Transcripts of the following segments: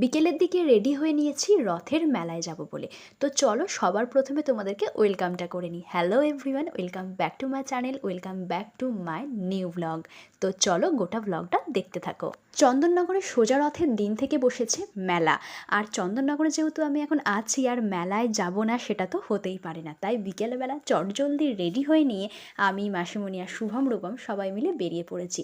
বিকেলের দিকে রেডি হয়ে নিয়েছি, রথের মেলায় যাব বলে। তো চলো সবার প্রথমে তোমাদেরকে ওয়েলকামটা করে নিই। Hello everyone welcome back to my channel welcome back to my new blog তো চলো গোটা ব্লগটা দেখতে থাকো। চন্দননগরে সোজা রথের দিন থেকে বসেছে মেলা। আর চন্দননগরে যেহেতু আমি এখন আছি, আর মেলায় যাব না, সেটা তো হতেই পারে না। তাই বিকেলবেলা চটজলদি রেডি হয়ে নিয়ে আমি মাসিমণি আর শুভম রূপম সবাই মিলে বেরিয়ে পড়েছি।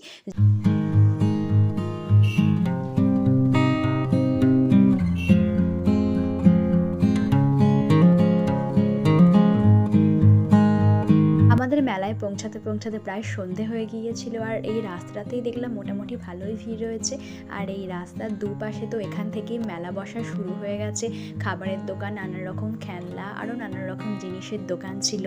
মেলায় পৌঁছাতে পৌঁছাতে প্রায় সন্ধে হয়ে গিয়েছিল আর এই রাস্তাতেই দেখলাম মোটামুটি ভালোই ভিড় রয়েছে। আর এই রাস্তার দুপাশে তো এখান থেকেই মেলা বসা শুরু হয়ে গেছে। খাবারের দোকান নানা রকম খেলনা, আরও নানা রকম জিনিসের দোকান ছিল।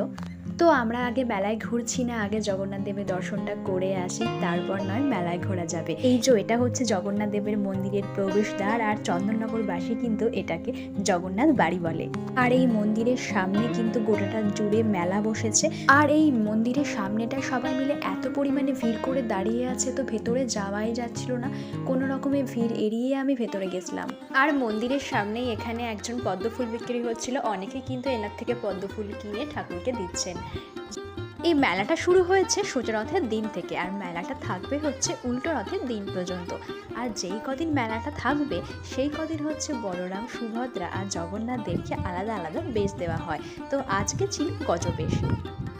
তো আমরা আগে মেলায় ঘুরছি না, আগে জগন্নাথ দেবের দর্শনটা করে আসি, তারপর নয় মেলায় ঘোরা যাবে। এই যে, এটা হচ্ছে জগন্নাথ দেবের মন্দিরের প্রবেশদ্বার আর চন্দননগরবাসী কিন্তু এটাকে জগন্নাথ বাড়ি বলে। আর এই মন্দিরের সামনে কিন্তু গোটাটা জুড়ে মেলা বসেছে। আর এই মন্দিরের সামনেটা সবাই মিলে এত পরিমাণে ভিড় করে দাঁড়িয়ে আছে তো ভেতরে যাওয়াই যাচ্ছিল না। কোনো রকমের ভিড় এড়িয়ে আমি ভেতরে গেছিলাম। আর মন্দিরের সামনেই এখানে একজন পদ্ম ফুল বিক্রি হচ্ছিল। অনেকে কিন্তু এনার থেকে পদ্ম ফুল কিনে ঠাকুরকে দিচ্ছেন। 嗯。এই মেলাটা শুরু হয়েছে রথের দিন থেকে, আর মেলাটা থাকবে হচ্ছে উল্টো রথের দিন পর্যন্ত। আর যেই কদিন মেলাটা থাকবে, সেই কদিন হচ্ছে বলরাম, সুভদ্রা আর জগন্নাথ দেবকে আলাদা আলাদা বেশ দেওয়া হয়। তো আজকে ছিল গজবেশ।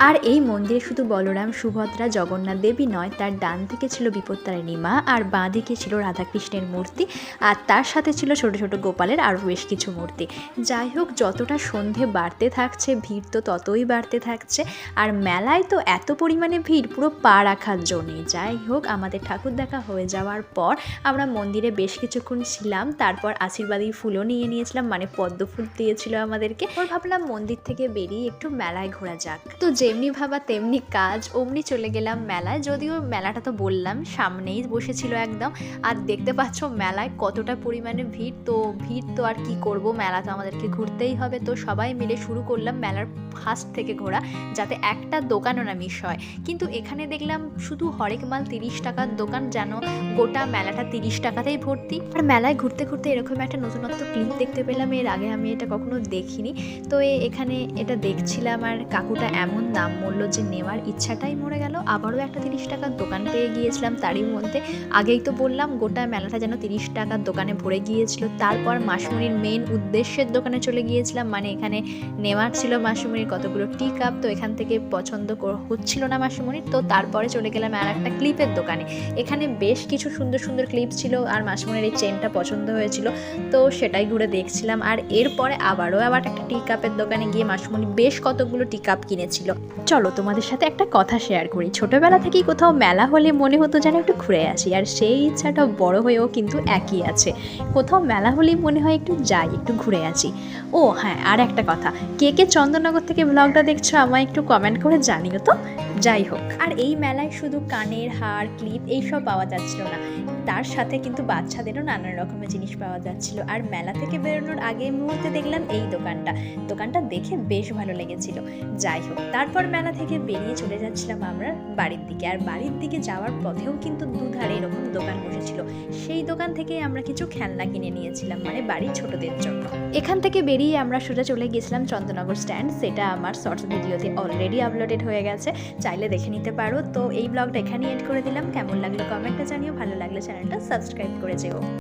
আর এই মন্দিরে শুধু বলরাম, সুভদ্রা, জগন্নাথ দেবী নয়, তার ডান দিকে ছিল বিপত্তারিণী মা, আর বাঁ দিকে ছিল রাধাকৃষ্ণের মূর্তি, আর তার সাথে ছিল ছোট ছোট গোপালের আরও বেশ কিছু মূর্তি। যাই হোক, যতটা সন্ধে বাড়তে থাকছে, ভিড় তো ততই বাড়তে থাকছে, আর মেলায় তো এত পরিমাণে ভিড়, পুরো পা রাখার জন্যে। যাই হোক, আমাদের ঠাকুর দেখা হয়ে যাওয়ার পর আমরা মন্দিরে বেশ কিছুক্ষণ ছিলাম, তারপর আশীর্বাদী ফুলও নিয়ে নিয়েছিলাম মানে পদ্ম ফুল দিয়েছিল আমাদেরকে। ওর ভাবলাম মন্দির থেকে বেরিয়ে একটু মেলায় ঘোরা যাক। তো যেমনি ভাবা তেমনি কাজ, অমনি চলে গেলাম মেলায়। যদিও মেলাটা তো বললাম, সামনেই বসেছিল একদম। আর দেখতে পাচ্ছ মেলায় কতটা পরিমাণে ভিড়, তো ভিড় তো আর কি করব, মেলা তো আমাদেরকে ঘুরতেই হবে। তো সবাই মিলে শুরু করলাম মেলার ফার্স্ট থেকে ঘোরা, যাতে একটা দোকানও না মিস হয়। কিন্তু এখানে দেখলাম শুধু হরেক মাল তিরিশ টাকার দোকান যেন গোটা মেলাটা তিরিশ টাকাতেই ভর্তি। আর মেলায় ঘুরতে ঘুরতে এরকম একটা নতুনত্ব ক্লিপ দেখতে পেলাম, এর আগে আমি এটা কখনো দেখিনি। তো এখানে এটা দেখছিলাম আর কাকুটা এমন দাম বলল যে নেওয়ার ইচ্ছাটাই মরে গেল। আবারও একটা তিরিশ টাকার দোকান পেয়ে গিয়েছিলাম তারই মধ্যে। আগেই তো বললাম গোটা মেলাটা যেন তিরিশ টাকার দোকানে ভরে গিয়েছিল। তারপর মাসমুনির মেন উদ্দেশ্যের দোকানে চলে গিয়েছিলাম। মানে এখানে নেওয়ার ছিল মাসমুনির কতগুলো টি কাপ তো এখান থেকে পছন্দ কর- হচ্ছিল না মাসমুনির তো তারপরে চলে গেলাম আর একটা ক্লিপের দোকানে। এখানে বেশ কিছু সুন্দর সুন্দর ক্লিপ ছিল আর মাসমুনির এই চেনটা পছন্দ হয়েছিল, তো সেটাই ঘুরে দেখছিলাম। আর এরপরে আবারও আবার একটা টি কাপের দোকানে গিয়ে মাসমুনি বেশ কতগুলো টি কাপ কিনেছিল। চলো তোমাদের সাথে একটা কথা শেয়ার করি। ছোটবেলা থেকেই কোথাও মেলা হলে মনে হতো যেন একটু ঘুরে আসি, আর সেই ইচ্ছাটা বড় হয়েও কিন্তু একই আছে। কোথাও মেলা হলেই মনে হয় একটু যাই, একটু ঘুরে আসি। ও হ্যাঁ আর একটা কথা, কে কে চন্দননগর থেকে ব্লগটা দেখছ আমায় একটু কমেন্ট করে জানিও। তো যাই হোক আর এই মেলায় শুধু কানের হার, ক্লিপ এইসব পাওয়া যাচ্ছিল না। তার সাথে কিন্তু বাচ্চাদেরও নানান রকমের জিনিস পাওয়া যাচ্ছিল। আর মেলা থেকে বেরোনোর আগে মুহূর্তে দেখলাম এই দোকানটা। দোকানটা দেখে বেশ ভালো লেগেছিল। যাই হোক তারপর মেলা থেকে বেরিয়ে চলে যাচ্ছিলাম আমরা বাড়ির দিকে। আর বাড়ির দিকে যাওয়ার পথেও কিন্তু দুধারে এরকম দোকান বসেছিল। সেই দোকান থেকে আমরা কিছু খেলনা কিনে নিয়েছিলাম মানে বাড়ির ছোটদের জন্য। এখান থেকে বেরিয়ে আমরা সোজা চলে গেছিলাম চন্দ্রনগর স্ট্যান্ড, সেটা আমার শর্টস ভিডিওতে অলরেডি আপলোডেড হয়ে গেছে, চাইলে দেখে নিতে পারো। তো এই ব্লগটা এখানেই এড করে দিলাম। কেমন লাগল কমেন্টটা জানিও, ভালো লাগলে চ্যানেলটা সাবস্ক্রাইব করে যেও।